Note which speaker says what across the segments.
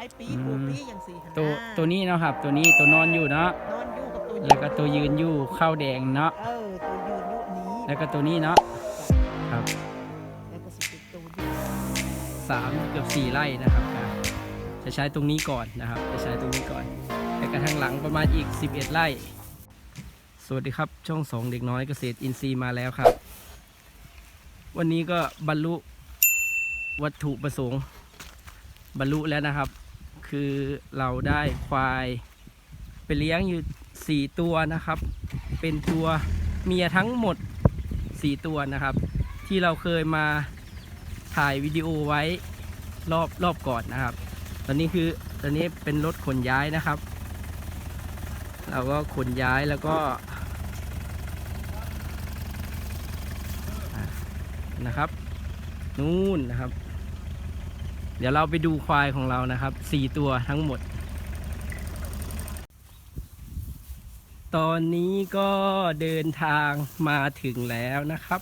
Speaker 1: ายปี
Speaker 2: อืม
Speaker 1: ปลูกปีอย่างสี่หัน
Speaker 2: ตัว
Speaker 1: หา
Speaker 2: ตัวนี้เนาะครับ ตัวนี้ตัวนอนอยู่เนาะ
Speaker 1: นอนอยู่กับตัว
Speaker 2: แล้วก็ตัวยืนอยู่ข้าวแดงเนาะ
Speaker 1: เออตัวยืนอยู่นี้
Speaker 2: แล้วก็ตัวนี้เนาะครับ
Speaker 1: แล้วก็สิเป็นตัวยืน
Speaker 2: สามเกือบสี่ไร่นะครับอะจะใช้ตรงนี้ก่อนนะครับ จะใช้ตรงนี้ก่อนแล้วก็ทางหลังประมาณอีก 11 ไร่ สวัสดีครับ ช่องสองเด็กน้อยเกษตรอินทรีย์มาแล้วครับ วันนี้ก็บรรลุวัตถุประสงค์บรรลุแล้วนะครับ คือเราได้ควายไปเลี้ยงอยู่ 4 ตัวนะครับ เป็นตัวเมียทั้งหมด 4 ตัวนะครับ ที่เราเคยมาถ่ายวิดีโอไว้รอบรอบก่อนนะครับ ตอนนี้คือตอนนี้เป็นรถขนย้ายนะครับ เราก็ขนย้ายแล้วก็นะครับ นู่นนะครับ เดี๋ยวเราไปดูควายของเรานะครับสี่ตัวทั้งหมด ตอนนี้ก็เดินทางมาถึงแล้วนะครับ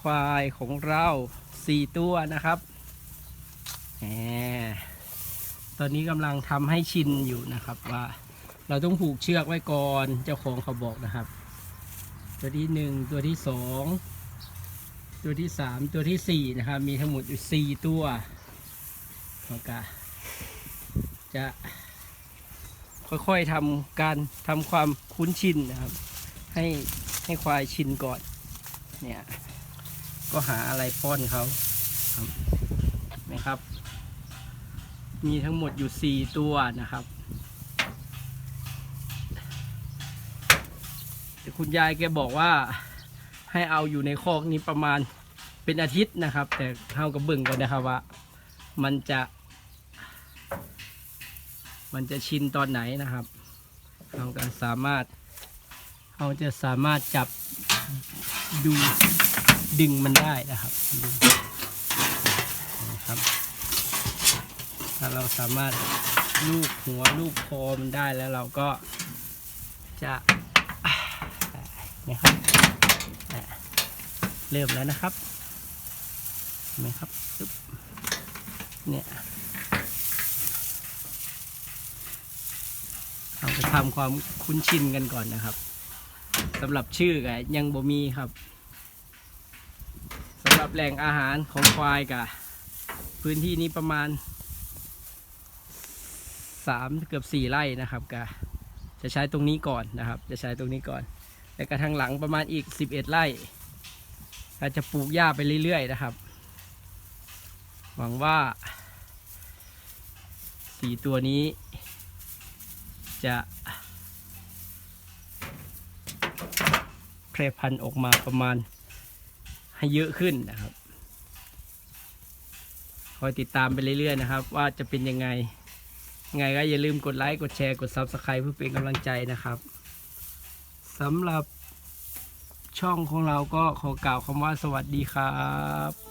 Speaker 2: ควายของเราสี่ตัวนะครับแหมตอนนี้กำลังทำให้ชินอยู่นะครับว่า เราต้องผูกเชือกไว้ก่อนเจ้าของเขาบอกนะครับ ตัวที่หนึ่งตัวที่สองตัวที่สามตัวที่สี่นะครับ มีทั้งหมดอยู่สี่ตัว แล้วก็จะค่อยๆทำการทำความคุ้นชินนะครับ ให้ให้ควายชินก่อน เนี่ย ก็หาอะไรป้อนเขาครับนะครับ มีทั้งหมดอยู่ 4 ตัวนะครับแต่คุณยายแกบอกว่าให้เอาอยู่ในคอกนี้ประมาณเป็นอาทิตย์นะครับ แต่เท่ากับเบิ่งกันนะครับว่า มันจะ มันจะชินตอนไหนนะครับเราก็สามารถเราจะสามารถจับดูดึงมันได้นะครับนะครับถ้าเราสามารถลูบหัวลูบคอมันได้แล้วเราก็จะเนี่ยครับเริ่มแล้วนะครับเห็นไหมครับปึ๊บเนี่ยเรา จะทำความคุ้นชินกันก่อนนะครับสำหรับชื่อก็ยังบ่มีครับสำหรับแหล่งอาหารของควายกับพื้นที่นี้ประมาณสามเกือบสี่ไร่นะครับกะจะใช้ตรงนี้ก่อนนะครับ จะใช้ตรงนี้ก่อน แล้วก็ทางหลังประมาณอีกสิบเอ็ดไร่เราจะปลูกหญ้าไปเรื่อยๆนะครับ หวังว่าสี่ตัวนี้ จะแพร่พันธุ์ออกมาประมาณให้เยอะขึ้นนะครับ คอยติดตามไปเรื่อยๆนะครับ ว่าจะเป็นยังไงยังไงก็อย่าลืมกดไลค์ กดแชร์ กด Subscribe เพื่อเป็นกำลังใจนะครับสำหรับช่องของเราก็ขอกล่าวคำว่าสวัสดีครับ